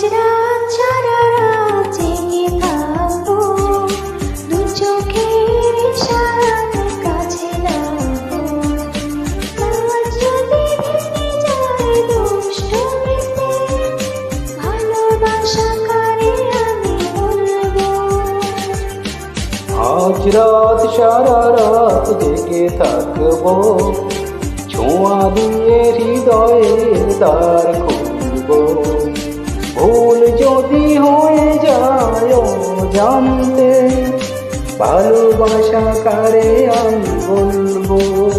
আজ রাত সারা রাত জেগে থাকব দু চোখের ইশারাতে কাছে যদি হয়ে যায় জানতে ভালোবাসা কারে আমি বলব?